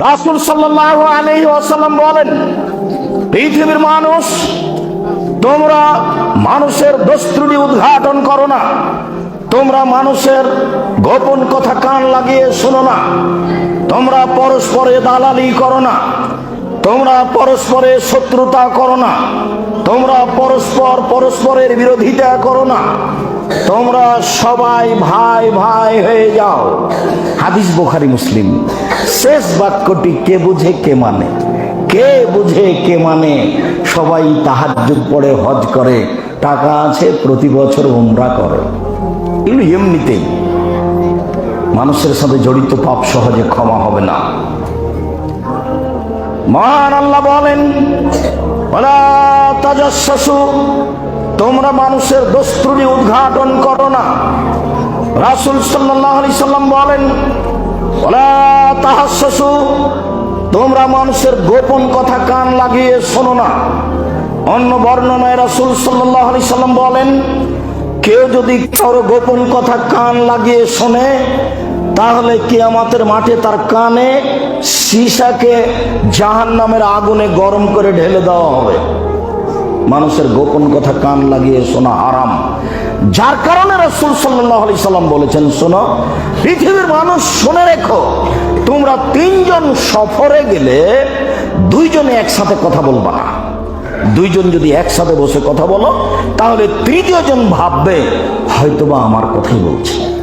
রাসুল সাল্লাহ আলহি ওয়াসাল্লাম বলেন, পৃথিবীর মানুষ, তোমরা মানুষের দস্ত্রুটি উদ্ঘাটন করো না। তোমরা মানুষের গোপন কথা কান লাগিয়ে শোনো না। তোমরা পরস্পরে দালালি করো না। তোমরা পরস্পরে শত্রুতা করো না। তোমরা পরস্পর পরস্পরের বিরোধিতা করো না। তোমরা সবাই ভাই ভাই হয়ে যাও। হাদিস বোখারি মুসলিম। শেষ বাক্যটি কে বুঝে, কে মানে? কে বুঝে, কে মানে? সবাই তাহার যুগ পড়ে, হজ করে, টাকা আছে, প্রতি বছর উমরা করে। এগুলো এমনিতেই মানুষের সাথে জড়িত পাপ সহজে ক্ষমা হবে না। মহান আল্লাহ বলেন তোমরা মানুষের দস্তুরি উদ্ঘাটন করো না। রাসূল আলাইহি সাল্লাম বলেন তোমরা মানুষের গোপন কথা কান লাগিয়ে শোনো না। অন্য বর্ণনায় রাসূল সাল্লাল্লাহু আলাইহি সাল্লাম বলেন, কেউ যদি কারও গোপন কথা কান লাগিয়ে শোনে, তাহলে কিয়ামতের মাঠে তার কানে সীসাকে জাহান নামের আগুনে গরম করে ঢেলে দেওয়া হবে। মানুষের গোপন কথা কান লাগিয়ে শোনা আরাম যার কারণে রসুল সাল্লাহ সাল্লাম বলেছেন, শোনো, পৃথিবীর মানুষ শুনে রেখো, তোমরা তিনজন সফরে গেলে দুইজনে একসাথে কথা বলবা না। দুইজন যদি একসাথে বসে কথা বলো, তাহলে তৃতীয় জন ভাববে, হয়তোবা আমার কথাই বলছে।